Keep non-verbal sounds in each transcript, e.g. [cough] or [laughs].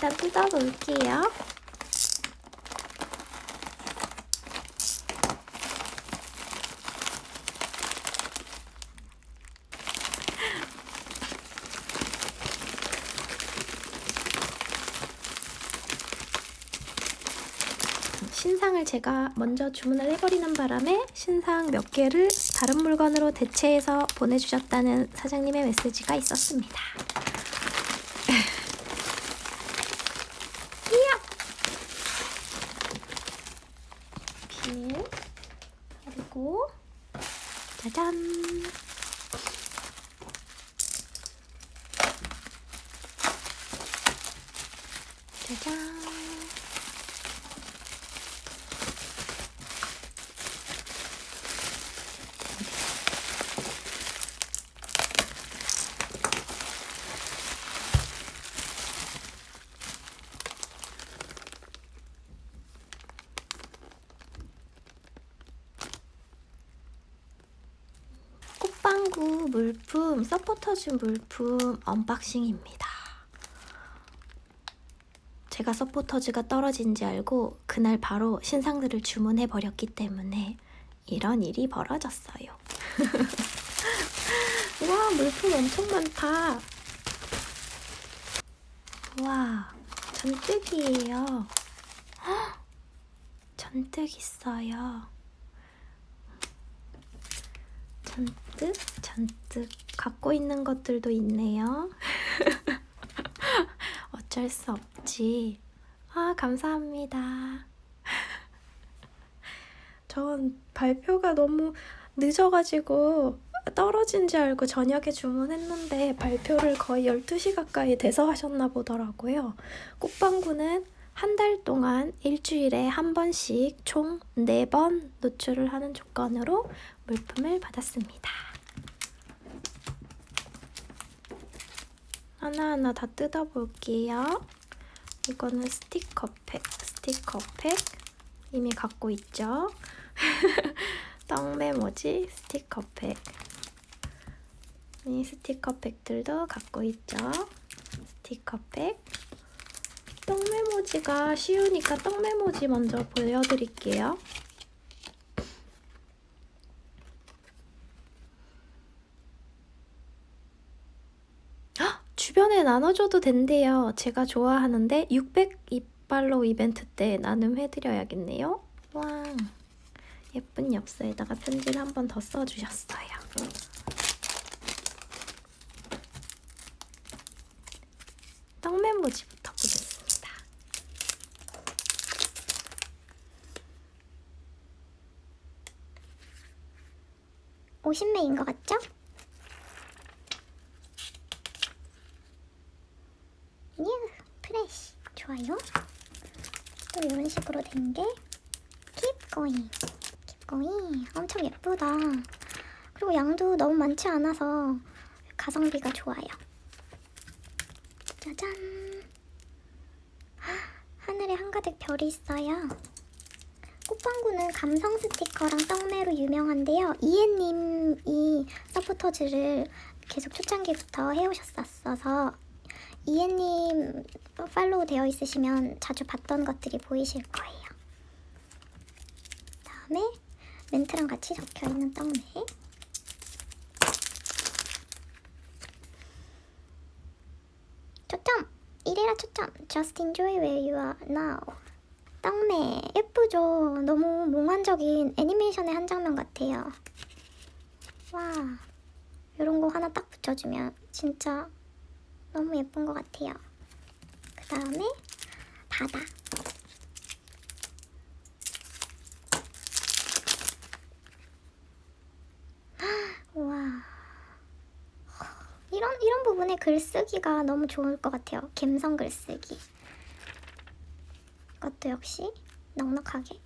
일단 뜯어볼게요. 신상을 제가 먼저 주문을 해버리는 바람에 신상 몇 개를 다른 물건으로 대체해서 보내주셨다는 사장님의 메시지가 있었습니다. 이야! 필 그리고 짜잔. 짜잔 꽃방구 물품, 서포터즈 물품 언박싱입니다. 제가 서포터즈가 떨어진 지 알고 그날 바로 신상들을 주문해 버렸기 때문에 이런 일이 벌어졌어요. [laughs] 와, 물품 엄청 많다. 와, 잔뜩이에요. 헉, 잔뜩 있어요. 잔뜩 잔뜩 갖고 있는 것들도 있네요. [laughs] 어쩔 수 없지. 아, 감사합니다. 전 발표가 너무 늦어가지고 떨어진 줄 알고 저녁에 주문했는데 발표를 거의 12시 가까이 돼서 하셨나 보더라고요. 꽃방구는 한 달 동안 일주일에 한 번씩 총 4번 노출을 하는 조건으로 물품을 받았습니다. 하나하나 다 뜯어볼게요. 이거는 스티커팩, 스티커팩 이미 갖고 있죠. [laughs] 떡 메모지 스티커팩 이 스티커팩들도 갖고 있죠. 스티커팩 떡 메모지가 쉬우니까 떡 메모지 먼저 보여드릴게요. 헉, 주변에 나눠줘도 된대요. 제가 좋아하는데 600 이빨로 이벤트 때 나눔해드려야겠네요. 와, 예쁜 엽서에다가 편지를 한 번 더 써주셨어요. 떡 메모지 50매인 것 같죠? 뉴 프레쉬. 좋아요. 또 이런 식으로 된게 Keep Going 엄청 예쁘다. 그리고 양도 너무 많지 않아서 가성비가 좋아요. 짜잔. 하늘에 한가득 별이 있어요. 꽃방구는 감성 스티커랑 떡매로 유명한데요. 이해님이 서포터즈를 계속 초창기부터 해오셨었어서 이해님 팔로우 되어 있으시면 자주 봤던 것들이 보이실 거예요. 다음에 멘트랑 같이 적혀 있는 떡매. 초점! 이래라 초점! Just enjoy where you are now. 떡매 예쁘죠? 너무 몽환적인 애니메이션의 한 장면 같아요. 와, 이런 거 하나 딱 붙여주면 진짜 너무 예쁜 것 같아요. 그 다음에 바다. 와. 이런 이런 부분에 글쓰기가 너무 좋을 것 같아요. 감성 글쓰기. 이것도 역시 넉넉하게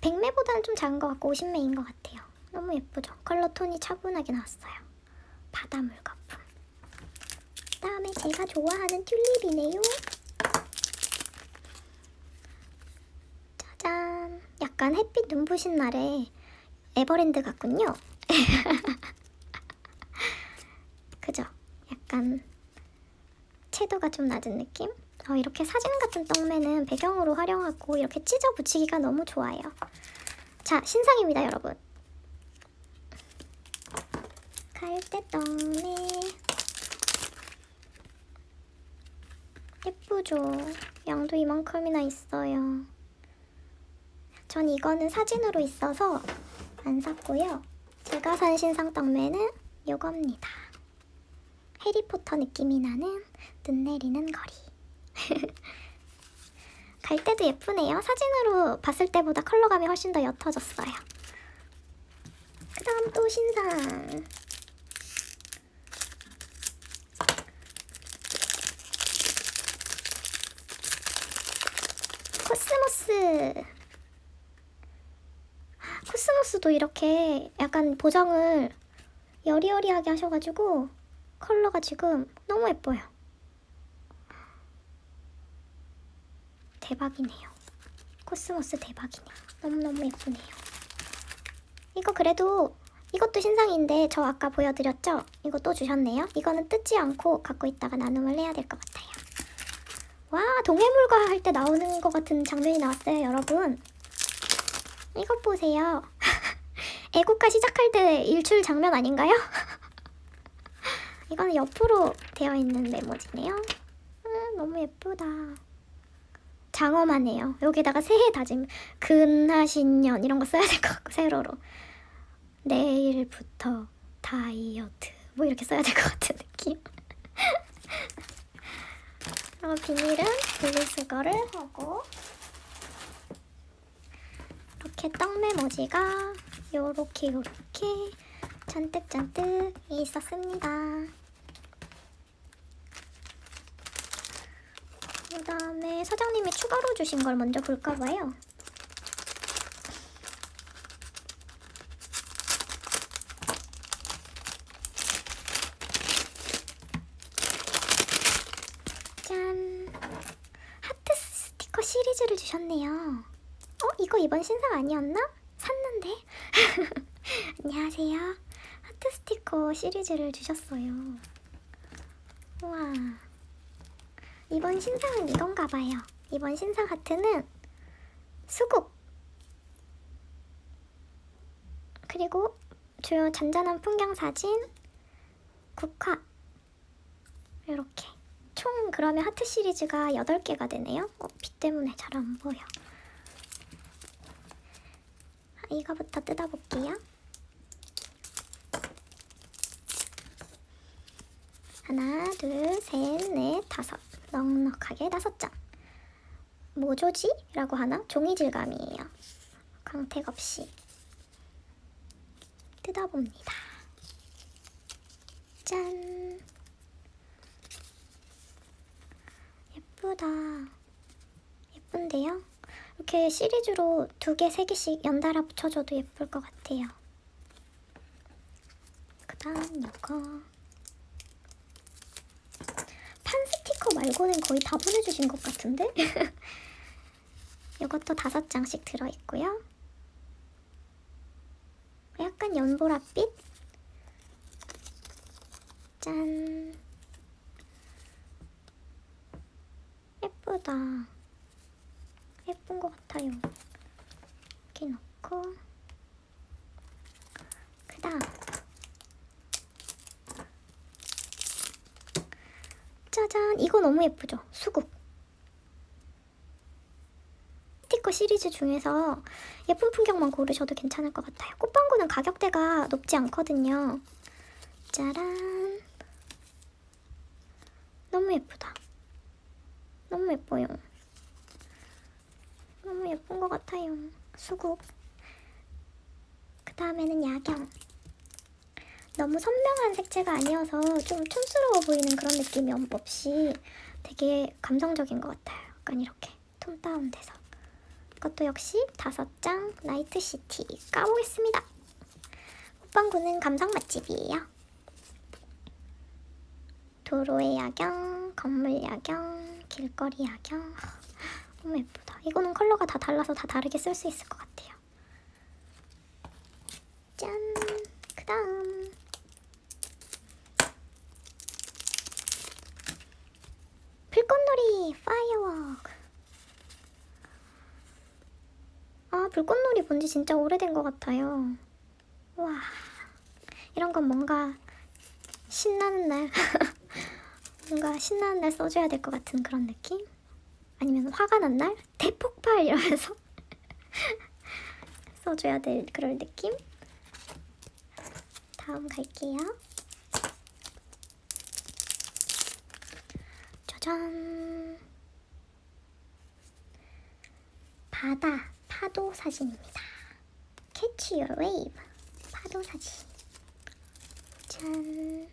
100매보다는 좀 작은 것 같고 50매인 것 같아요. 너무 예쁘죠? 컬러 톤이 차분하게 나왔어요. 바다물 거품. 그다음에 제가 좋아하는 튤립이네요. 짜잔. 약간 햇빛 눈부신 날에 에버랜드 같군요. [laughs] 그죠? 약간 채도가 좀 낮은 느낌? 어, 이렇게 사진 같은 떡매는 배경으로 활용하고 이렇게 찢어 붙이기가 너무 좋아요. 자, 신상입니다, 여러분. 갈대 떡매. 예쁘죠? 양도 이만큼이나 있어요. 전 이거는 사진으로 있어서 안 샀고요. 제가 산 신상 떡매는 요겁니다. 해리포터 느낌이 나는 눈 내리는 거리. 갈 때도 예쁘네요. 사진으로 봤을 때보다 컬러감이 훨씬 더 옅어졌어요. 그 다음 또 신상. 코스모스. 코스모스도 이렇게 약간 보정을 여리여리하게 하셔가지고 컬러가 지금 너무 예뻐요. 대박이네요. 코스모스 대박이네요. 너무너무 예쁘네요. 이거 그래도 이것도 신상인데 저 아까 보여드렸죠? 이거 또 주셨네요. 이거는 뜯지 않고 갖고 있다가 나눔을 해야 될 것 같아요. 와 동해물과 할 때 나오는 것 같은 장면이 나왔어요 여러분. 이것 보세요. [laughs] 애국가 시작할 때 일출 장면 아닌가요? [laughs] 이거는 옆으로 되어 있는 메모지네요. 음, 너무 예쁘다. 장엄하네요. 여기다가 새해 다짐, 근하신년 이런 거 써야 될 것 같고 세로로. 내일부터 다이어트 뭐 이렇게 써야 될 것 같은 느낌. [laughs] 그리고 비닐은 분리수거를 하고 이렇게 떡 메모지가 요렇게 요렇게 잔뜩 잔뜩 있었습니다. 그 다음에 사장님이 추가로 주신 걸 먼저 볼까 봐요. 짠! 하트 스티커 시리즈를 주셨네요. 어? 이거 이번 신상 아니었나? 샀는데? [laughs] 안녕하세요. 하트 스티커 시리즈를 주셨어요. 우와. 이번 신상은 이건가 봐요. 이번 신상 하트는 수국. 그리고 주요 잔잔한 풍경 사진, 국화. 이렇게. 총 그러면 하트 시리즈가 8개가 되네요. 어, 빛 때문에 잘 안 보여. 아, 이거부터 뜯어볼게요. 하나, 둘, 셋, 넷, 다섯. 넉넉하게 다섯 장. 모조지라고 하나? 종이 질감이에요. 광택 없이. 뜯어봅니다. 짠. 예쁘다. 예쁜데요? 이렇게 시리즈로 두 개, 세 개씩 연달아 붙여줘도 예쁠 것 같아요. 그 다음 이거. 판 스티커 말고는 거의 다 보내주신 것 같은데? [laughs] 이것도 다섯 장씩 들어있고요. 약간 연보랏빛? 짠. 예쁘다. 예쁜 것 같아요. 이렇게 넣고 그 다음 짜잔 이거 너무 예쁘죠? 수국 스티커 시리즈 중에서 예쁜 풍경만 고르셔도 괜찮을 것 같아요. 꽃방구는 가격대가 높지 않거든요. 짜란 너무 예쁘다. 너무 예뻐요. 너무 예쁜 것 같아요. 수국. 그 다음에는 야경. 너무 선명한 색채가 아니어서 좀 촌스러워 보이는 그런 느낌이 없이 되게 감성적인 것 같아요. 약간 이렇게 톤 다운돼서. 이것도 역시 다섯 장 나이트 시티 까보겠습니다. 호빵구는 감성 맛집이에요. 도로의 야경, 건물 야경, 길거리 야경. 너무 예쁘다. 이거는 컬러가 다 달라서 다 다르게 쓸 수 있을 것 같아요. 짠! 그 다음. 불꽃놀이 파이어워크. 아 불꽃놀이 본 지 진짜 오래된 것 같아요. 와 이런 건 뭔가 신나는 날 [laughs] 뭔가 신나는 날 써줘야 될 것 같은 그런 느낌? 아니면 화가 난 날 대폭발 이러면서 [laughs] 써줘야 될 그럴 느낌? 다음 갈게요. 짜잔. 바다 파도 사진입니다. Catch your wave. 파도 사진. 짠.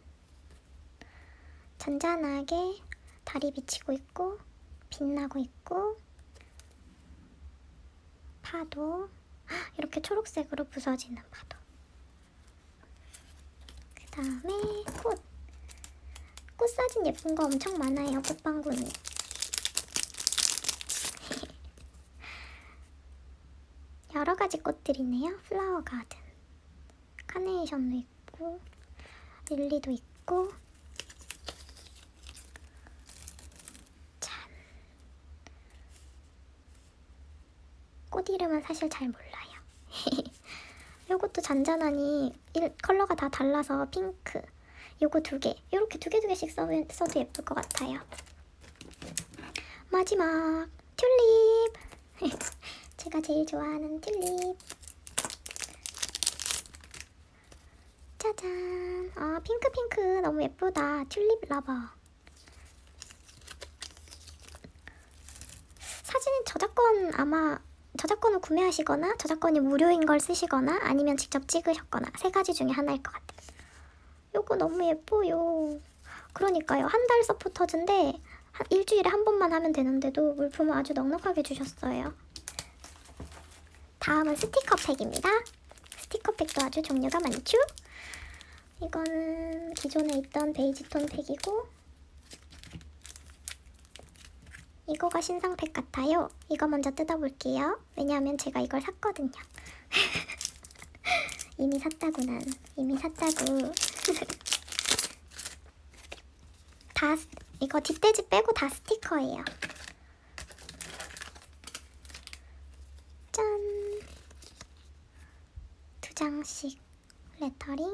잔잔하게 달이 비치고 있고 빛나고 있고 파도 헉, 이렇게 초록색으로 부서지는 파도. 그 다음에 꽃. 꽃 사진 예쁜 거 엄청 많아요. 꽃방구니. [laughs] 여러 가지 꽃들이네요. 플라워 가든. 카네이션도 있고, 릴리도 있고. 짠. 꽃 이름은 사실 잘 몰라요. [laughs] 요것도 잔잔하니 일, 컬러가 다 달라서 핑크. 요거 두 개. 요렇게 두 개 두 개씩 써, 써도 예쁠 것 같아요. 마지막 튤립. [laughs] 제가 제일 좋아하는 튤립. 짜잔. 아, 핑크 핑크 너무 예쁘다. 튤립 러버. 사진 저작권 아마 저작권을 구매하시거나 저작권이 무료인 걸 쓰시거나 아니면 직접 찍으셨거나 세 가지 중에 하나일 것 같아요. 요거 너무 예뻐요. 그러니까요. 한 달 서포터즈인데 한 일주일에 한 번만 하면 되는데도 물품을 아주 넉넉하게 주셨어요. 다음은 스티커 팩입니다. 스티커 팩도 아주 종류가 많죠? 이거는 기존에 있던 베이지 톤 팩이고 이거가 신상 팩 같아요. 이거 먼저 뜯어볼게요. 왜냐하면 제가 이걸 샀거든요. [laughs] 이미 샀다고 난. 이미 샀다고. [laughs] 다 스- 이거 뒷돼지 빼고 다 스티커예요. 짠. 두 장씩 레터링.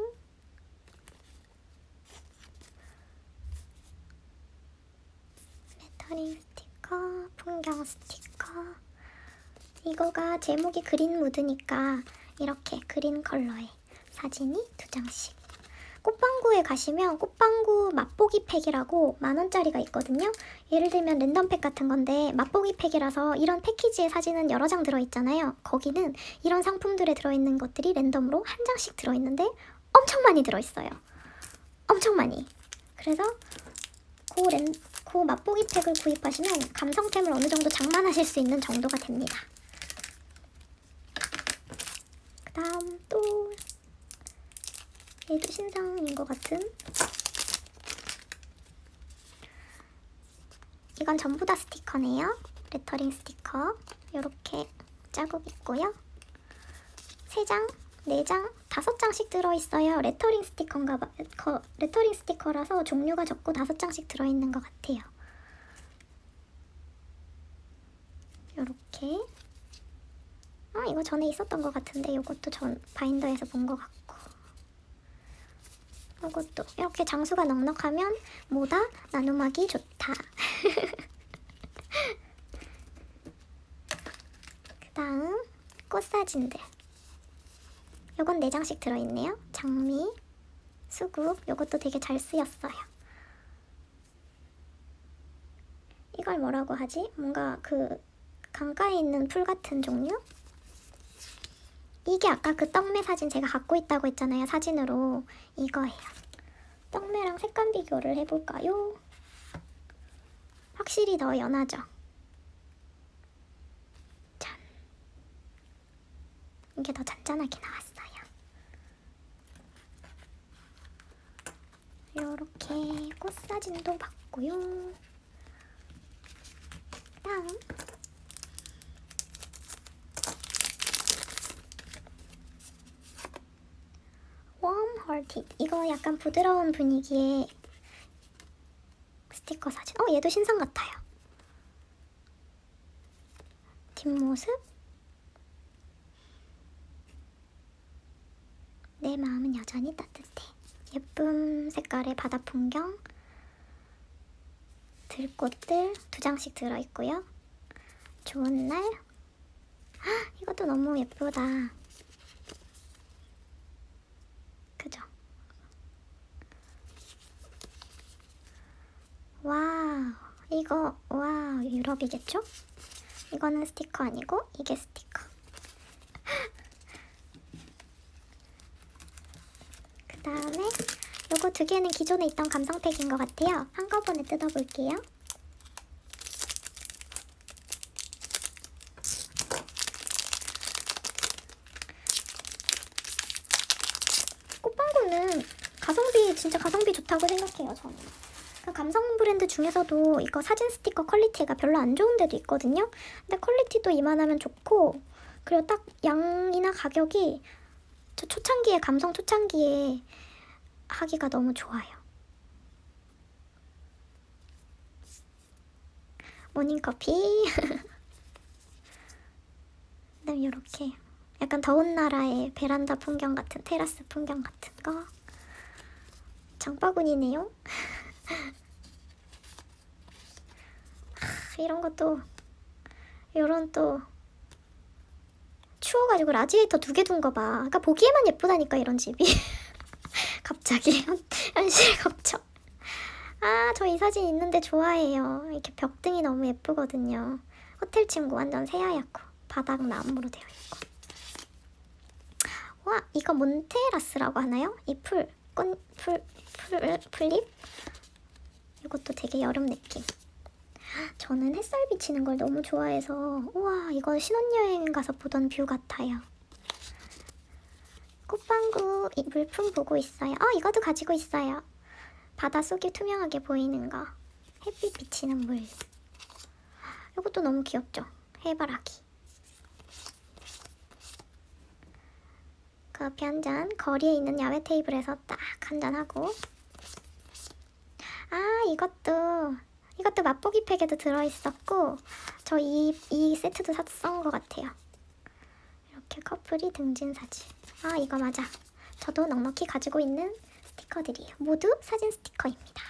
레터링 스티커, 풍경 스티커. 이거가 제목이 그린 무드니까 이렇게 그린 컬러의 사진이 두 장씩. 꽃방구에 가시면 꽃방구 맛보기 팩이라고 만 원짜리가 있거든요. 예를 들면 랜덤 팩 같은 건데 맛보기 팩이라서 이런 패키지의 사진은 여러 장 들어있잖아요. 거기는 이런 상품들에 들어있는 것들이 랜덤으로 한 장씩 들어있는데 엄청 많이 들어있어요. 엄청 많이. 그래서 그, 랜, 그 맛보기 팩을 구입하시면 감성템을 어느 정도 장만하실 수 있는 정도가 됩니다. 그 다음 또 얘도 신상인 것 같은? 이건 전부 다 스티커네요. 레터링 스티커. 이렇게 자국 있고요. 3장, 4장, 5장씩 들어있어요. 레터링 스티커인가 봐 거- 레터링 스티커라서 종류가 적고 5장씩 들어있는 것 같아요. 이렇게. 아 이거 전에 있었던 것 같은데 이것도 전 바인더에서 본 것 같고 이것도 이렇게 장수가 넉넉하면 뭐다 나눔하기 좋다. [laughs] 그 다음 꽃 사진들. 요건 4장씩 들어있네요. 장미, 수국, 요것도 되게 잘 쓰였어요. 이걸 뭐라고 하지? 뭔가 그 강가에 있는 풀 같은 종류? 이게 아까 그 떡매 사진 제가 갖고 있다고 했잖아요. 사진으로. 이거예요. 떡매랑 색감 비교를 해볼까요? 확실히 더 연하죠? 짠. 이게 더 잔잔하게 나왔어요. 이렇게 꽃 사진도 봤고요. 다음. Warm 이거 약간 부드러운 분위기의 스티커 사진. 어, 얘도 신상 같아요. 뒷모습. 내 마음은 여전히 따뜻해. 예쁜 색깔의 바다 풍경. 들꽃들 두 장씩 들어있고요. 좋은 날. 헉, 이것도 너무 예쁘다. 그죠? 와우, 이거, 와우, 유럽이겠죠? 이거는 스티커 아니고, 이게 스티커. [laughs] 그 다음에, 요거 두 개는 기존에 있던 감성팩인 것 같아요. 한꺼번에 뜯어볼게요. 꽃방구는 가성비, 진짜 가성비 좋다고 생각해요, 저는. 그 감성 브랜드 중에서도 이거 사진 스티커 퀄리티가 별로 안 좋은 데도 있거든요. 근데 퀄리티도 이만하면 좋고 그리고 딱 양이나 가격이 저 초창기에 감성 초창기에 하기가 너무 좋아요. 모닝커피 [laughs] 그다음 이렇게 약간 더운 나라의 베란다 풍경 같은 테라스 풍경 같은 거 장바구니네요. [laughs] 하, 이런 것도 이런 또 추워가지고 라지에이터 두 개 둔 거 봐. 그러니까 보기에만 예쁘다니까 이런 집이. [laughs] 갑자기 현- [laughs] 현실 걱정. 아, 저 이 사진 있는데 좋아해요. 이렇게 벽등이 너무 예쁘거든요. 호텔 침구 완전 새하얗고 바닥 나무로 되어 있고. 와, 이거 몬테라스라고 하나요? 이 풀, 꽃, 풀, 풀, 풀잎? 이것도 되게 여름 느낌. 저는 햇살 비치는 걸 너무 좋아해서 우와 이거 신혼여행 가서 보던 뷰 같아요. 꽃방구 이 물품 보고 있어요. 어 이것도 가지고 있어요. 바닷속이 투명하게 보이는 거. 햇빛 비치는 물. 이것도 너무 귀엽죠? 해바라기. 커피 한 잔 거리에 있는 야외 테이블에서 딱 한 잔 하고 아 이것도 이것도 맛보기 팩에도 들어있었고 저 이 이 세트도 샀던 것 같아요. 이렇게 커플이 등진 사진. 아 이거 맞아. 저도 넉넉히 가지고 있는 스티커들이에요. 모두 사진 스티커입니다.